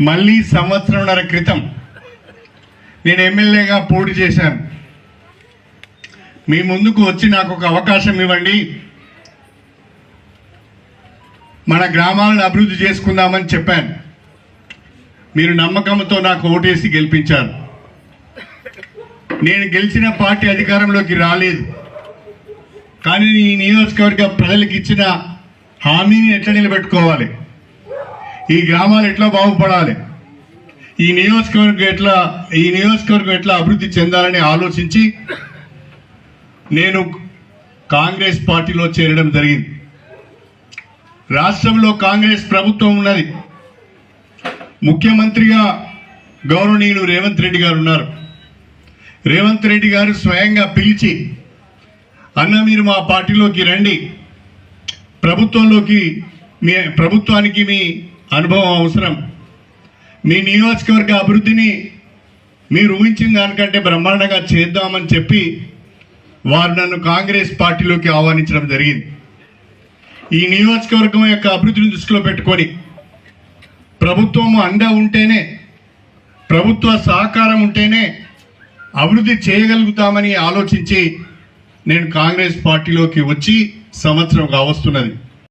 మళ్ళీ సంవత్సరంన్నర క్రితం నేను ఎమ్మెల్యేగా పోటీ చేశాను. మీ ముందుకు వచ్చి నాకు ఒక అవకాశం ఇవ్వండి. మన గ్రామాలను అభివృద్ధి చేసుకుందామని చెప్పాను. మీరు నమ్మకంతో నాకు ఓటేసి గెలిపించారు. నేను గెలిచిన పార్టీ అధికారంలోకి రాలేదు. కానీ ఈ నియోజకవర్గ ప్రజలకు ఇచ్చిన హామీని ఎట్లా నిలబెట్టుకోవాలి? ఈ గ్రామాలు ఎట్లా బాగుపడాలి? ఈ నియోజకవర్గం ఎట్లా ఈ నియోజకవర్గం ఎట్లా అభివృద్ధి చెందాలని ఆలోచించి నేను కాంగ్రెస్ పార్టీలో చేరడం జరిగింది. రాష్ట్రంలో కాంగ్రెస్ ప్రభుత్వం ఉన్నది. ముఖ్యమంత్రిగా గౌరవనీయులు రేవంత్ రెడ్డి గారు ఉన్నారు. రేవంత్ రెడ్డి గారు స్వయంగా పిలిచి అన్న మీరు మా పార్టీలోకి రండి. ప్రభుత్వంలోకి మీ ప్రభుత్వానికి మీ అనుభవం అవసరం. మీ నియోజకవర్గ అభివృద్ధిని మీరు ఊహించిన దానికంటే బ్రహ్మాండంగా చేద్దామని చెప్పి వారు నన్ను కాంగ్రెస్ పార్టీలోకి ఆహ్వానించడం జరిగింది. ఈ నియోజకవర్గం యొక్క అభివృద్ధిని దృష్టిలో పెట్టుకొని ప్రభుత్వం అండ ఉంటేనే ప్రభుత్వ సహకారం ఉంటేనే అభివృద్ధి చేయగలుగుతామని ఆలోచించి నేను కాంగ్రెస్ పార్టీలోకి వచ్చి సంవత్సరం కావస్తున్నది.